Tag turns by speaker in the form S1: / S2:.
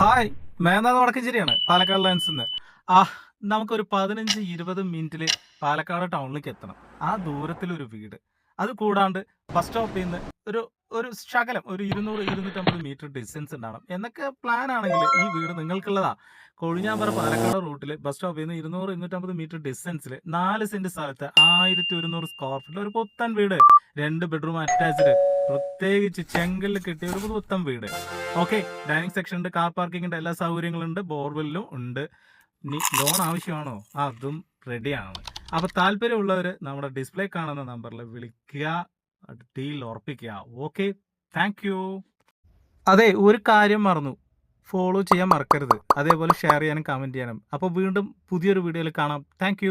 S1: Hi മേനാഥ് വടക്കഞ്ചേരിയാണ് Palakkad lines നിന്ന് ആ നമുക്കൊരു പതിനഞ്ച് ഇരുപത് മിനിറ്റിൽ പാലക്കാട് ടൗണിലേക്ക് എത്തണം. ആ ദൂരത്തിലൊരു വീട്. അത് കൂടാണ്ട് ബസ് സ്റ്റോപ്പിൽ നിന്ന് ഒരു ഒരു ശകലം ഒരു ഇരുന്നൂറ് ഇരുന്നൂറ്റമ്പത് മീറ്റർ ഡിസ്റ്റൻസ് ഉണ്ടാവണം. എന്നൊക്കെ പ്ലാൻ ആണെങ്കിൽ ഈ വീട് നിങ്ങൾക്കുള്ളതാ. കൊഴിഞ്ഞാമ്പറ പാലക്കാട് റൂട്ടിൽ ബസ് സ്റ്റോപ്പിൽ നിന്ന് ഇരുന്നൂറ് ഇരുന്നൂറ്റമ്പത് മീറ്റർ ഡിസ്റ്റൻസിൽ നാല് സെന്റ് സ്ഥലത്ത് ആയിരത്തി ഒരുന്നൂറ് സ്ക്വയർ ഫീറ്റിൽ ഒരു പുത്തൻ വീട്. രണ്ട് ബെഡ്റൂം അറ്റാച്ച്ഡ് പ്രത്യേകിച്ച് ചെങ്കലിൽ കിട്ടിയ ഒരു പുത്തൻ വീട്. ഓക്കെ ഡൈനിങ് സെക്ഷൻ ഉണ്ട് കാർ പാർക്കിംഗ് ഉണ്ട് എല്ലാ സൗകര്യങ്ങളും ഉണ്ട് ബോർവെല്ലും ഉണ്ട്. ഇനി ലോൺ ആവശ്യമാണോ? അതും റെഡിയാണ് അപ്പൊ താല്പര്യമുള്ളവർ നമ്മുടെ ഡിസ്പ്ലേ കാണുന്ന നമ്പറിൽ വിളിക്കുക ഡീൽ ഉറപ്പിക്കുക. ഓക്കെ താങ്ക് യു അതെ ഒരു കാര്യം മറന്നു. ഫോളോ ചെയ്യാൻ മറക്കരുത്. അതേപോലെ ഷെയർ ചെയ്യാനും കമന്റ് ചെയ്യാനും. അപ്പോൾ വീണ്ടും പുതിയൊരു വീഡിയോയിൽ കാണാം. താങ്ക്